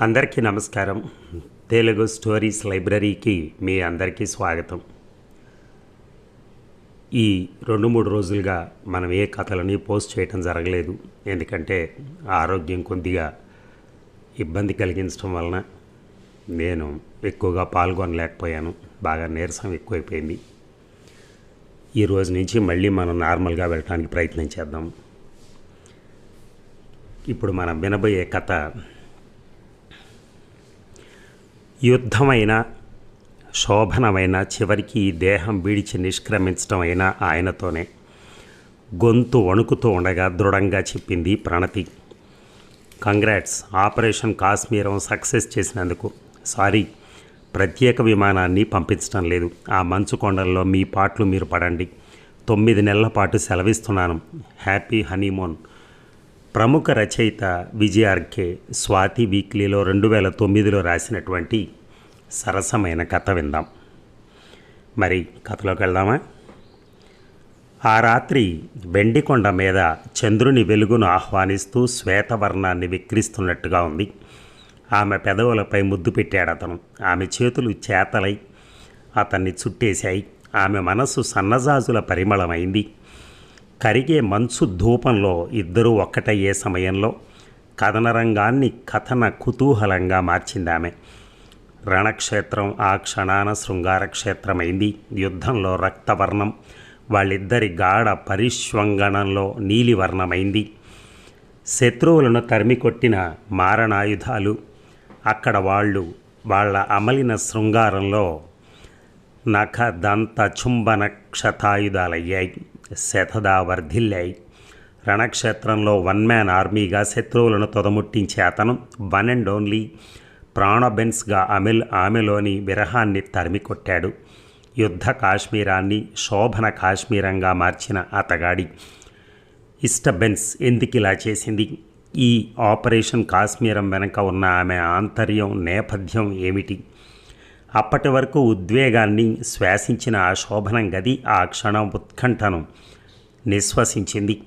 అందరికీ నమస్కారం. తెలుగు స్టోరీస్ లైబ్రరీకి మీ అందరికీ స్వాగతం. ఈ రెండు మూడు రోజులుగా మనం ఏ కథలని పోస్ట్ చేయటం జరగలేదు. ఎందుకంటే ఆరోగ్యం కొద్దిగా ఇబ్బంది కలిగించడం వలన నేను ఎక్కువగా పాల్గొనలేకపోయాను. బాగా నీరసం ఎక్కువైపోయింది. ఈ రోజు నుంచి మళ్ళీ మనం నార్మల్గా వెళ్ళడానికి ప్రయత్నం చేద్దాం. ఇప్పుడు మనం వినబోయే కథ యుద్ధమైన శోభనమైన చివరికి ఈ దేహం విడిచి నిష్క్రమించడం అయినా ఆయనతోనే. గొంతు వణుకుతూ ఉండగా దృఢంగా చెప్పింది ప్రణతి. కంగ్రాట్స్ ఆపరేషన్ కాశ్మీరం సక్సెస్ చేసినందుకు. సారీ ప్రత్యేక విమానాన్ని పంపించడం లేదు. ఆ మంచు కొండల్లో మీ పాటలు మీరు పడండి. తొమ్మిది నెలల పాటు సెలవిస్తున్నాను. Happy honeymoon. ప్రముఖ రచయిత విజయార్కే స్వాతి వీక్లీలో రెండు వేల తొమ్మిదిలో రాసినటువంటి సరసమైన కథ విందాం. మరి కథలోకి వెళ్దామా? ఆ రాత్రి వెండికొండ మీద చంద్రుని వెలుగును ఆహ్వానిస్తూ శ్వేతవర్ణాన్ని విక్రిస్తున్నట్టుగా ఉంది. ఆమె పెదవులపై ముద్దు పెట్టాడు అతను. ఆమె చేతులు చేతలై అతన్ని చుట్టేశాయి. ఆమె మనస్సు సన్నజాజుల పరిమళమైంది. కరిగే మంచు ధూపంలో ఇద్దరూ ఒక్కటయ్యే సమయంలో కథనరంగాన్ని కథన కుతూహలంగా మార్చిందామె. రణక్షేత్రం ఆ క్షణాన శృంగారక్షేత్రమైంది. యుద్ధంలో రక్తవర్ణం వాళ్ళిద్దరి గాఢ పరిష్వంగణంలో నీలివర్ణమైంది. శత్రువులను తరిమికొట్టిన మారణాయుధాలు అక్కడ వాళ్ళు వాళ్ళ అమలిన శృంగారంలో నఖ దంత చుంబన క్షతాయుధాలయ్యాయి శతదా వర్ధిల్లాయి రణక్షేత్రంలో వన్ మ్యాన్ ఆర్మీగా శత్రువులను తొదముట్టించే అతను వన్ అండ్ ఓన్లీ ప్రాణబెన్స్గా అమిల్ ఆమెలోని విరహాన్ని తరిమికొట్టాడు. యుద్ధ కాశ్మీరాన్ని శోభన కాశ్మీరంగా మార్చిన అతగాడి ఇష్టబెన్స్ ఎందుకిలా ఇలా చేసింది? ఈ ఆపరేషన్ కాశ్మీరం వెనక ఉన్న ఆమె ఆంతర్యం నేపథ్యం ఏమిటి? అప్పటి వరకు ఉద్వేగాన్ని శ్వాసించిన ఆ శోభనం గది ఆ క్షణం ఉత్కంఠను నిశ్వసించింది.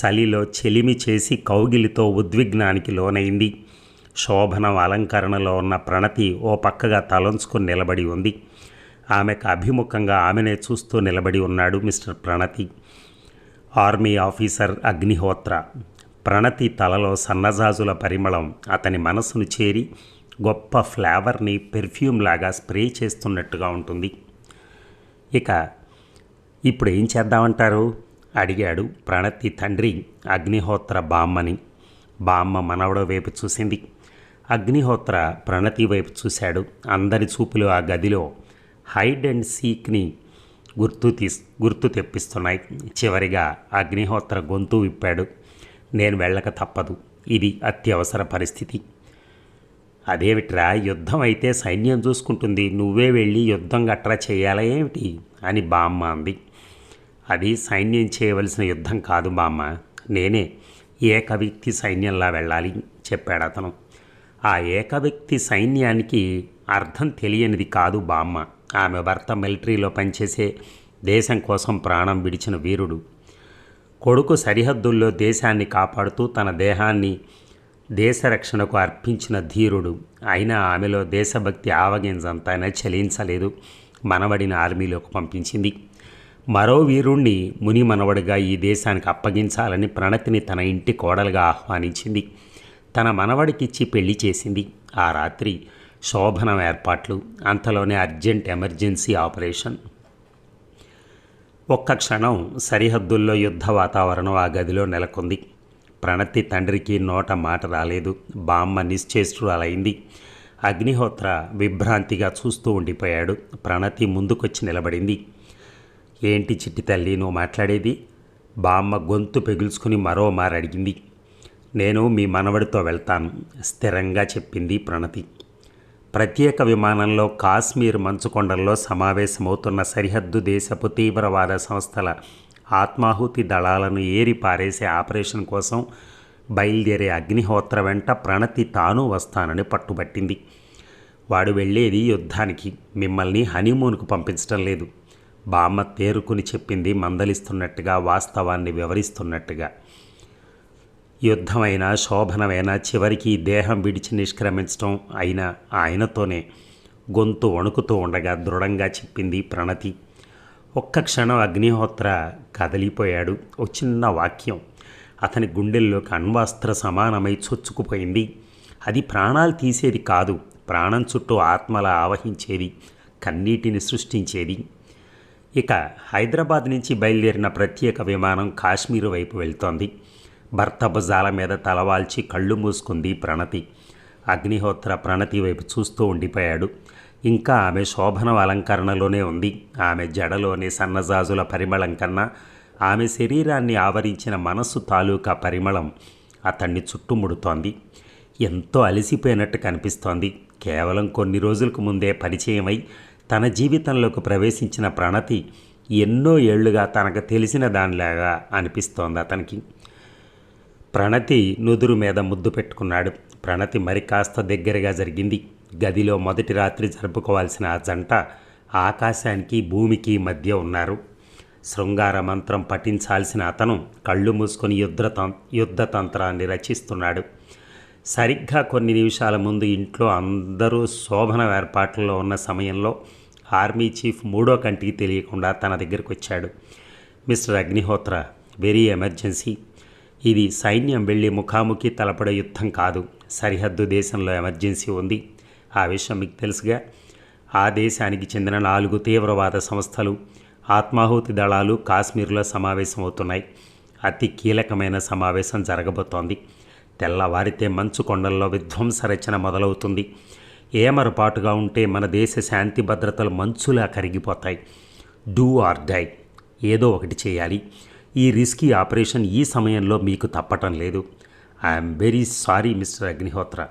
చలిలో చెలిమి చేసి కౌగిలితో ఉద్విగ్నానికి లోనైంది. శోభనం అలంకరణలో ఉన్న ప్రణతి ఓ పక్కగా తలంచుకుని నిలబడి ఉంది. ఆమెకు అభిముఖంగా ఆమెనే చూస్తూ నిలబడి ఉన్నాడు mister Pranathi. Army officer Agnihotra. Pranathi తలలో సన్నజాజుల పరిమళం అతని మనసును చేరి గొప్ప ఫ్లేవర్ని పెర్ఫ్యూమ్ లాగా స్ప్రే చేస్తున్నట్టుగా ఉంటుంది. ఇక ఇప్పుడు ఏం చేద్దామంటారు? అడిగాడు ప్రణతి తండ్రి అగ్నిహోత్ర బామ్మని. బామ్మ మనవడ వైపు చూసింది. అగ్నిహోత్ర ప్రణతి వైపు చూశాడు. అందరి చూపులు ఆ గదిలో హైడ్ అండ్ సీక్ని గుర్తు తీస్ గుర్తు తెప్పిస్తున్నాయి. చివరిగా అగ్నిహోత్ర గొంతు విప్పాడు. నేను వెళ్ళక తప్పదు. ఇది అత్యవసర పరిస్థితి. అదేమిట్రా? యుద్ధం అయితే సైన్యం చూసుకుంటుంది. నువ్వే వెళ్ళి యుద్ధం గట్రా చేయాలా ఏమిటి? అని బామ్మ అంది. అది సైన్యం చేయవలసిన యుద్ధం కాదు బామ్మ. నేనే ఏకవ్యక్తి సైన్యంలా వెళ్ళాలి చెప్పాడు అతను. ఆ ఏకవ్యక్తి సైన్యానికి అర్థం తెలియనిది కాదు బామ్మ. ఆమె భర్త మిలిటరీలో పనిచేసే దేశం కోసం ప్రాణం విడిచిన వీరుడు. కొడుకు సరిహద్దుల్లో దేశాన్ని కాపాడుతూ తన దేహాన్ని దేశ రక్షణకు అర్పించిన ధీరుడు. అయినా ఆమెలో దేశభక్తి ఆవగింజంతైనా చలించలేదు. మనవడిని ఆర్మీలోకి పంపించింది. మరో వీరుణ్ణి ముని మనవడిగా ఈ దేశానికి అప్పగించాలని ప్రణతిని తన ఇంటి కోడలుగా ఆహ్వానించింది. తన మనవడికిచ్చి పెళ్ళి చేసింది. ఆ రాత్రి శోభనం ఏర్పాట్లు అంతలోనే అర్జెంట్ ఎమర్జెన్సీ ఆపరేషన్. ఒక్క క్షణం సరిహద్దుల్లో యుద్ధ వాతావరణం ఆ గదిలో నెలకొంది. ప్రణతి తండ్రికి నోట మాట రాలేదు. బామ్మ నిశ్చేష్టురాలైంది. అగ్నిహోత్ర విభ్రాంతిగా చూస్తూ ఉండిపోయాడు. ప్రణతి ముందుకొచ్చి నిలబడింది. ఏంటి చిట్టి తల్లి నువ్వు మాట్లాడేది? బామ్మ గొంతు పెగుల్చుకుని మరో మారడిగింది నేను మీ మనవడితో వెళ్తాను స్థిరంగా చెప్పింది ప్రణతి. ప్రత్యేక విమానంలో కాశ్మీర్ మంచుకొండల్లో సమావేశమవుతున్న సరిహద్దు దేశపు తీవ్రవాద సంస్థల ఆత్మాహుతి దళాలను ఏరి పారేసే ఆపరేషన్ కోసం బయలుదేరే అగ్నిహోత్ర వెంట ప్రణతి తాను వస్తానని పట్టుబట్టింది. వాడు వెళ్ళేది యుద్ధానికి. మిమ్మల్ని హనీమూన్కు పంపించడం లేదు. బామ్మ తేరుకుని చెప్పింది మందలిస్తున్నట్టుగా వాస్తవాన్ని వివరిస్తున్నట్టుగా. యుద్ధమైనా శోభనమైన చివరికి దేహం విడిచి నిష్క్రమించడం అయిన ఆయనతోనే. గొంతు వణుకుతూ ఉండగా దృఢంగా చెప్పింది ప్రణతి. ఒక్క క్షణం అగ్నిహోత్ర కదలిపోయాడు. ఒక చిన్న వాక్యం. అతని గుండెల్లోకి అణ్వాస్త్ర సమానమై చొచ్చుకుపోయింది. అది ప్రాణాలు తీసేది కాదు ప్రాణం చుట్టూ ఆత్మల ఆవహించేది కన్నీటిని సృష్టించేది. ఇక హైదరాబాద్ నుంచి బయలుదేరిన ప్రత్యేక విమానం కాశ్మీర్ వైపు వెళ్తోంది. భర్త భుజాల మీద తలవాల్చి కళ్ళు మూసుకుంది ప్రణతి. అగ్నిహోత్ర ప్రణతి వైపు చూస్తూ ఉండిపోయాడు. ఇంకా ఆమె శోభనం అలంకరణలోనే ఉంది. ఆమె జడలోని సన్నజాజుల పరిమళం కన్నా ఆమె శరీరాన్ని ఆవరించిన మనస్సు తాలూకా పరిమళం అతన్ని చుట్టుముడుతోంది. ఎంతో అలసిపోయినట్టు కనిపిస్తోంది. కేవలం కొన్ని రోజులకు ముందే పరిచయమై తన జీవితంలోకి ప్రవేశించిన ప్రణతి ఎన్నో ఏళ్ళుగా తనకు తెలిసిన దానిలాగా అనిపిస్తోంది అతనికి. ప్రణతి నుదురు మీద ముద్దు పెట్టుకున్నాడు. ప్రణతి మరి కాస్త దగ్గరగా జరిగింది. గదిలో మొదటి రాత్రి జరుపుకోవాల్సిన ఆ జంట ఆకాశానికి భూమికి మధ్య ఉన్నారు. శృంగార మంత్రం పఠించాల్సిన అతను కళ్ళు మూసుకొని యుద్ధ యుద్ధతంత్రాన్ని రచిస్తున్నాడు. సరిగ్గా కొన్ని నిమిషాల ముందు ఇంట్లో అందరూ శోభన ఏర్పాట్లలో ఉన్న సమయంలో ఆర్మీ చీఫ్ మూడో కంటికి తెలియకుండా తన దగ్గరికి వచ్చాడు. Mister Agnihotra very emergency. ఇది సైన్యం వెళ్ళి ముఖాముఖి తలపడే యుద్ధం కాదు. సరిహద్దు దేశంలో ఎమర్జెన్సీ ఉంది. ఆ విషయం మీకు తెలుసుగా. ఆ దేశానికి చెందిన నాలుగు తీవ్రవాద సంస్థలు ఆత్మాహుతి దళాలు కాశ్మీర్లో సమావేశమవుతున్నాయి. అతి కీలకమైన సమావేశం జరగబోతోంది. తెల్లవారితే మంచు కొండల్లో విధ్వంస రచన మొదలవుతుంది. ఏమరపాటుగా ఉంటే మన దేశ శాంతి భద్రతలు మంచులా కరిగిపోతాయి. డూ ఆర్ డై ఏదో ఒకటి చేయాలి. ఈ రిస్కీ ఆపరేషన్ ఈ సమయంలో మీకు తప్పటం లేదు. I'm very sorry mister Agnihotra.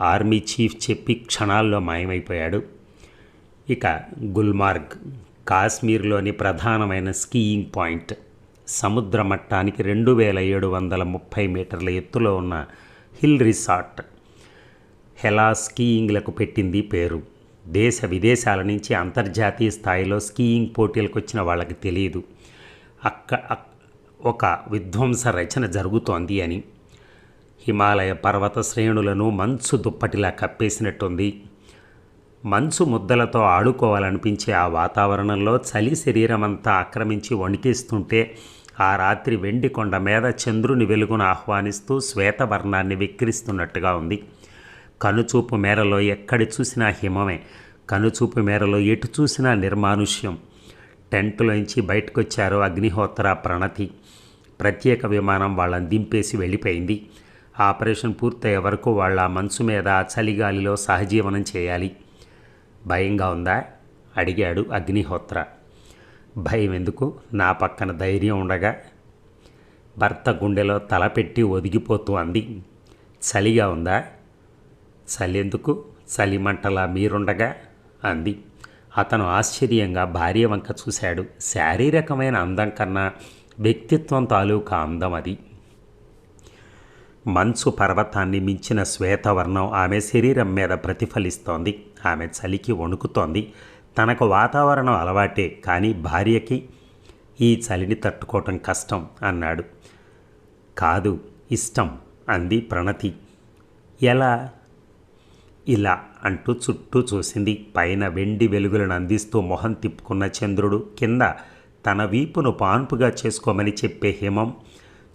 Army chief చెప్పి క్షణాల్లో మాయమైపోయాడు. ఇక గుల్మార్గ్ కాశ్మీర్లోని ప్రధానమైన స్కీయింగ్ పాయింట్ సముద్ర మట్టానికి రెండు వేల ఏడు వందల ముప్పై మీటర్ల ఎత్తులో ఉన్న హిల్ రిసార్ట్ హెలా స్కీయింగ్లకు పెట్టింది పేరు. దేశ విదేశాల నుంచి అంతర్జాతీయ స్థాయిలో స్కీయింగ్ పోటీలకు వచ్చిన వాళ్ళకి తెలియదు అక్క అక్- ఒక విధ్వంస రచన జరుగుతోంది అని హిమాలయ పర్వత శ్రేణులను మంచు దుప్పటిలా కప్పేసినట్టుంది. మంచు ముద్దలతో ఆడుకోవాలనిపించే ఆ వాతావరణంలో చలి శరీరం అంతా ఆక్రమించి వణికిస్తుంటే ఆ రాత్రి వెండి కొండ మీద చంద్రుని వెలుగును ఆహ్వానిస్తూ శ్వేతవర్ణాన్ని విక్రిస్తున్నట్టుగా ఉంది. కనుచూపు మేరలో ఎక్కడి చూసినా హిమమే. కనుచూపు మేరలో ఎటు చూసినా నిర్మానుష్యం. టెంట్లోంచి బయటకొచ్చారు అగ్నిహోత్ర ప్రణతి. ప్రత్యేక విమానం వాళ్ళని దింపేసి వెళ్ళిపోయింది. ఆపరేషన్ పూర్తయ్యే వరకు వాళ్ళ మనసు మీద చలిగాలిలో సహజీవనం చేయాలి. భయంగా ఉందా? అడిగాడు అగ్నిహోత్ర. భయం ఎందుకు? నా పక్కన ధైర్యం ఉండగా. భర్త గుండెలో తలపెట్టి ఒదిగిపోతూ అంది. చలిగా ఉందా? చలి ఎందుకు? చలి మంటలా మీరుండగా? అంది. అతను ఆశ్చర్యంగా భార్య వంక చూశాడు. శారీరకమైన అందం కన్నా వ్యక్తిత్వం తాలూకా అందం అది. మంచు పర్వతాన్ని మించిన శ్వేతవర్ణం ఆమె శరీరం మీద ప్రతిఫలిస్తోంది. ఆమె చలికి వణుకుతోంది. తనకు వాతావరణం అలవాటే కానీ భార్యకి ఈ చలిని తట్టుకోవటం కష్టం అన్నాడు. కాదు ఇష్టం అంది ప్రణతి. ఎలా? ఇలా అంటూ చుట్టూ చూసింది. పైన వెండి వెలుగులను అందిస్తూ మొహం తిప్పుకున్న చంద్రుడు కింద తన వీపును పాన్పుగా చేసుకోమని చెప్పే హిమం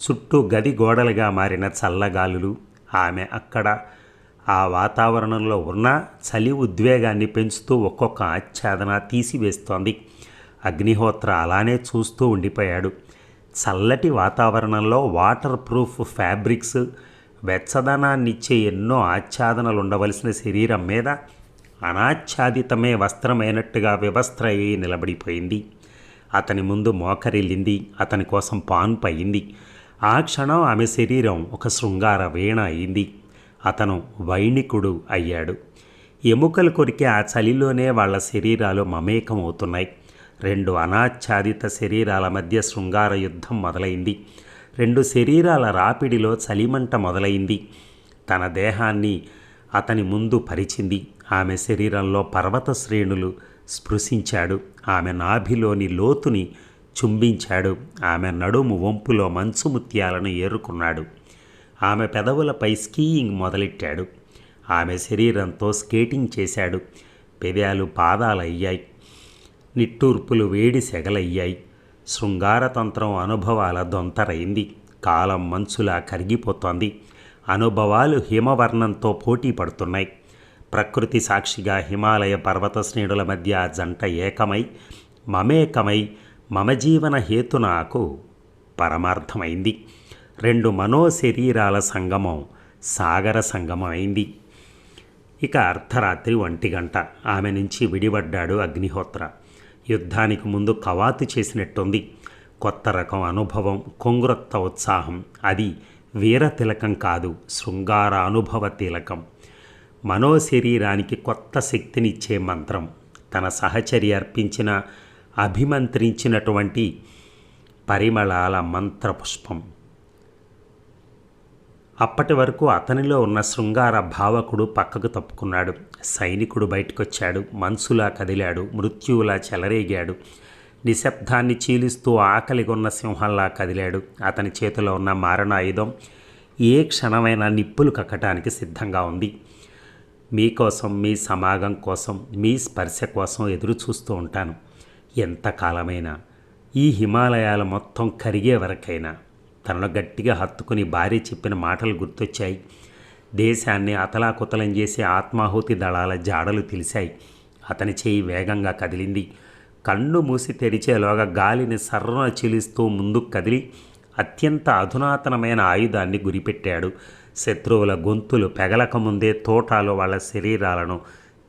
చుట్టూ గది గోడలుగా మారిన చల్లగాలులు ఆమె అక్కడ ఆ వాతావరణంలో ఉన్న చలి ఉద్వేగాన్ని పెంచుతూ ఒక్కొక్క ఆచ్ఛాదన తీసివేస్తోంది. అగ్నిహోత్ర అలానే చూస్తూ ఉండిపోయాడు. చల్లటి వాతావరణంలో వాటర్ ప్రూఫ్ ఫ్యాబ్రిక్స్ వెచ్చదనాన్నిచ్చే ఎన్నో ఆచ్ఛాదనలు ఉండవలసిన శరీరం మీద అనాచ్ఛాదితమే వస్త్రమైనట్టుగా వివస్త్ర అయి నిలబడిపోయింది. అతని ముందు మోకరిల్లింది అతని కోసం పాన్ పయింది ఆ క్షణం ఆమె శరీరం ఒక శృంగార వీణ అయింది. అతను వైణికుడు అయ్యాడు. ఎముకలు కొరికే ఆ చలిలోనే వాళ్ళ శరీరాలు మమేకమవుతున్నాయి. రెండు అనాచ్ఛాదిత శరీరాల మధ్య శృంగార యుద్ధం మొదలైంది. రెండు శరీరాల రాపిడిలో చలిమంట మొదలైంది. తన దేహాన్ని అతని ముందు పరిచింది. ఆమె శరీరంలో పర్వత శ్రేణులు స్పృశించాడు. ఆమె నాభిలోని లోతుని చుంబించాడు. ఆమె నడుము వంపులో మంచు ముత్యాలను ఏరుకున్నాడు. ఆమె పెదవులపై స్కీయింగ్ మొదలెట్టాడు. ఆమె శరీరంతో స్కేటింగ్ చేశాడు. పెదాలు పాదాలయ్యాయి. నిట్టూర్పులు వేడి సెగలయ్యాయి. శృంగారతంత్రం అనుభవాల దొంతరైంది. కాలం మంచులా కరిగిపోతోంది. అనుభవాలు హిమవర్ణంతో పోటీ పడుతున్నాయి. ప్రకృతి సాక్షిగా హిమాలయ పర్వత శ్రేణుల మధ్య జంట ఏకమై మమేకమై మమ జీవన హేతు నాకు పరమార్థమైంది. రెండు మనోశరీరాల సంగమం సాగర సంగమం అయింది ఇక అర్ధరాత్రి ఒంటి గంట. ఆమె నుంచి విడిపడ్డాడు అగ్నిహోత్ర. యుద్ధానికి ముందు కవాతు చేసినట్టుంది. కొత్త రకం అనుభవం కొంగురొత్త ఉత్సాహం. అది వీర తిలకం కాదు శృంగార అనుభవ తిలకం. మనోశరీరానికి కొత్త శక్తినిచ్చే మంత్రం. తన సహచరి అర్పించిన అభిమంత్రించినటువంటి పరిమళాల మంత్రపుష్పం. అప్పటి వరకు అతనిలో ఉన్న శృంగార భావకుడు పక్కకు తప్పుకున్నాడు. సైనికుడు బయటకొచ్చాడు. మనసులా కదిలాడు. మృత్యువులా చెలరేగాడు. నిశ్శబ్దాన్ని చీలిస్తూ ఆకలిగొన్న సింహంలా కదిలాడు. అతని చేతిలో ఉన్న మారణాయుధం ఏ క్షణమైనా నిప్పులు కక్కటానికి సిద్ధంగా ఉంది. మీకోసం మీ సమాగం కోసం మీ స్పర్శ కోసం ఎదురు చూస్తూ ఉంటాను. ఎంతకాలమైనా. ఈ హిమాలయాల మొత్తం కరిగే వరకైనా. తనను గట్టిగా హత్తుకుని భార్య చెప్పిన మాటలు గుర్తొచ్చాయి. దేశాన్ని అతలాకుతలం చేసే ఆత్మాహుతి దళాల జాడలు తెలిసాయి అతని చేయి వేగంగా కదిలింది. కన్ను మూసి తెరిచేలోగా గాలిని సర్రన చిలిస్తూ ముందుకు కదిలి అత్యంత అధునాతనమైన ఆయుధాన్ని గురిపెట్టాడు. శత్రువుల గొంతులు పెగలకముందే తోటాలు వాళ్ళ శరీరాలను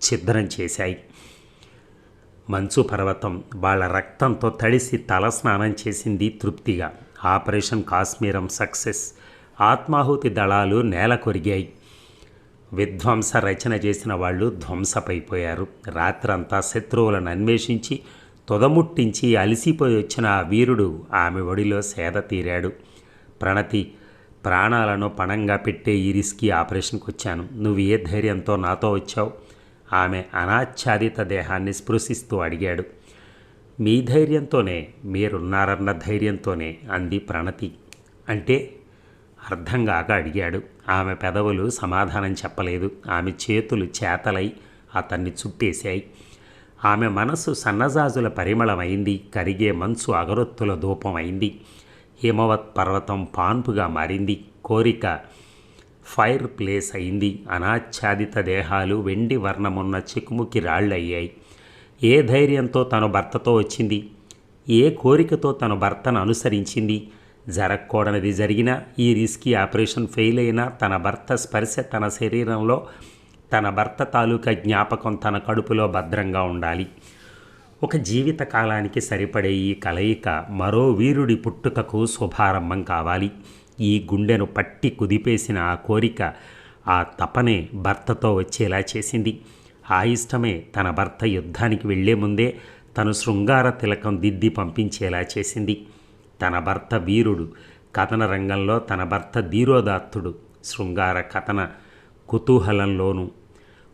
ఛిద్రం చేశాయి. మంచు పర్వతం వాళ్ళ రక్తంతో తడిసి తలస్నానం చేసింది తృప్తిగా. Operation కాశ్మీరం success. ఆత్మాహుతి దళాలు నేల కొరిగాయి. విధ్వంస రచన చేసిన వాళ్ళు ధ్వంసపైపోయారు. రాత్రంతా శత్రువులను అన్వేషించి తొదముట్టించి అలిసిపోయి వచ్చిన ఆ వీరుడు ఆమె ఒడిలో సేద తీరాడు. ప్రణతి ప్రాణాలను పణంగా పెట్టే ఈ రిస్కీ ఆపరేషన్కి వచ్చాను నువ్వు ఏ ధైర్యంతో నాతో వచ్చావు? ఆమె అనాచ్ఛాదిత దేహాన్ని స్పృశిస్తూ అడిగాడు. మీ ధైర్యంతోనే మీరున్నారన్న ధైర్యంతోనే అంది ప్రణతి. అంటే అర్థం కాక అడిగాడు. ఆమె పెదవులు సమాధానం చెప్పలేదు. ఆమె చేతులు చేతలై అతన్ని చుట్టేశాయి. ఆమె మనసు సన్నజాజుల పరిమళమైంది. కరిగే మంచు అగరొత్తుల ధూపమైంది. అయింది హిమవత్ పర్వతం పాన్పుగా మారింది. కోరిక ఫైర్ ప్లేస్ అయింది. అనాచ్ఛాదిత దేహాలు వెండి వర్ణమున్న చిక్కుముకి రాళ్ళయ్యాయి. ఏ ధైర్యంతో తన భర్తతో వచ్చింది? ఏ కోరికతో తన భర్తను అనుసరించింది? జరగకూడనిది జరిగినా ఈ రిస్కీ ఆపరేషన్ ఫెయిల్ అయినా తన భర్త స్పర్శ తన శరీరంలో తన భర్త తాలూకా జ్ఞాపకం తన కడుపులో భద్రంగా ఉండాలి. ఒక జీవిత కాలానికి సరిపడే ఈ కలయిక మరో వీరుడి పుట్టుకకు శుభారంభం కావాలి. ఈ గుండెను పట్టి కుదిపేసిన ఆ కోరిక ఆ తపనే భర్తతో వచ్చేలా చేసింది. ఆ ఇష్టమే తన భర్త యుద్ధానికి వెళ్ళే ముందే తను శృంగార తిలకం దిద్ది పంపించేలా చేసింది. తన భర్త వీరుడు కథన రంగంలో తన భర్త ధీరోదాత్తుడు శృంగార కథన కుతూహలంలోనూ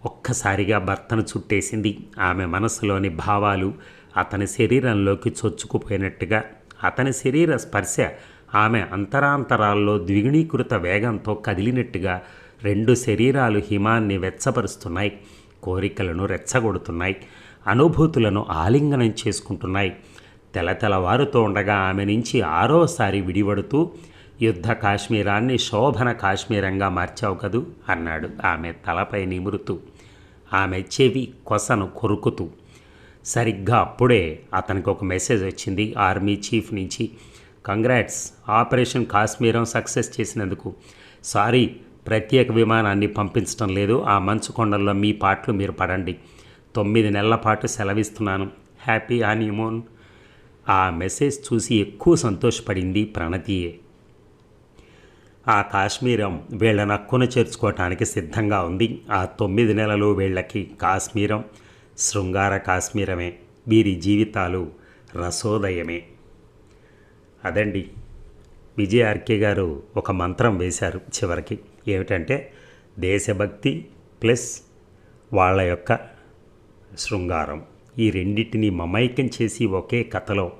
ఒక్కసారిగా భర్తను చుట్టేసింది. ఆమె మనసులోని భావాలు అతని శరీరంలోకి చొచ్చుకుపోయినట్టుగా అతని శరీర స్పర్శ ఆమె అంతరాంతరాల్లో ద్విగుణీకృత వేగంతో కదిలినట్టుగా రెండు శరీరాలు హిమాన్ని వెచ్చపరుస్తున్నాయి కోరికలను రెచ్చగొడుతున్నాయి అనుభూతులను ఆలింగనం చేసుకుంటున్నాయి. తెలతెలవారుతూ ఉండగా ఆమె నుంచి ఆరోసారి విడివడుతూ యుద్ధ కాశ్మీరాన్ని శోభన కాశ్మీరంగా మార్చావు కదూ? అన్నాడు ఆమె తలపై నిమురుతూ. ఆమె చెవి కొసను కొరుకుతూ. సరిగ్గా అప్పుడే అతనికి ఒక మెసేజ్ వచ్చింది ఆర్మీ చీఫ్ నుంచి. కంగ్రాట్స్. ఆపరేషన్ కాశ్మీరం సక్సెస్ చేసినందుకు. సారీ ప్రత్యేక విమానాన్ని పంపించడం లేదు. ఆ మంచు కొండల్లో మీ పాటలు మీరు పడండి. తొమ్మిది నెలల పాటు సెలవిస్తున్నాను. Happy honeymoon. ఆ మెసేజ్ చూసి ఎక్కువ సంతోషపడింది ప్రణతియే. ఆ కాశ్మీరం వీళ్ళ నక్కున చేర్చుకోవటానికి సిద్ధంగా ఉంది. ఆ తొమ్మిది నెలలు వీళ్ళకి కాశ్మీరం శృంగార కాశ్మీరమే. వీరి జీవితాలు రసోదయమే. అదండి. విజయ ఆర్కే గారు ఒక మంత్రం వేశారు చివరికి. ఏమిటంటే దేశభక్తి ప్లస్ వాళ్ళ యొక్క శృంగారం. ఈ రెండింటిని మమైకం చేసి ఒకే కథలో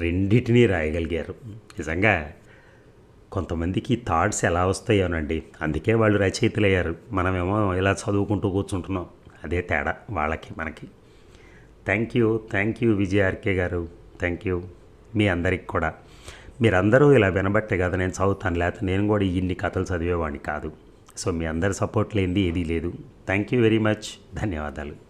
రెండింటినీ రాయగలిగారు. నిజంగా కొంతమందికి థాట్స్ ఎలా వస్తాయోనండి. అందుకే వాళ్ళు రచయితలయ్యారు. మనమేమో ఇలా చదువుకుంటూ కూర్చుంటున్నాం. అదే తేడా వాళ్ళకి మనకి. Thank you thank you Vijay RK గారు. Thank you. మీ అందరికి కూడా. మీరందరూ ఇలా వినబట్టే కదా నేను చదువుతాను లేకపోతే నేను కూడా ఇన్ని కథలు చదివేవాడిని కాదు. సో మీ అందరి సపోర్ట్ లేనిది ఏదీ లేదు. థ్యాంక్ యూ వెరీ మచ్ ధన్యవాదాలు.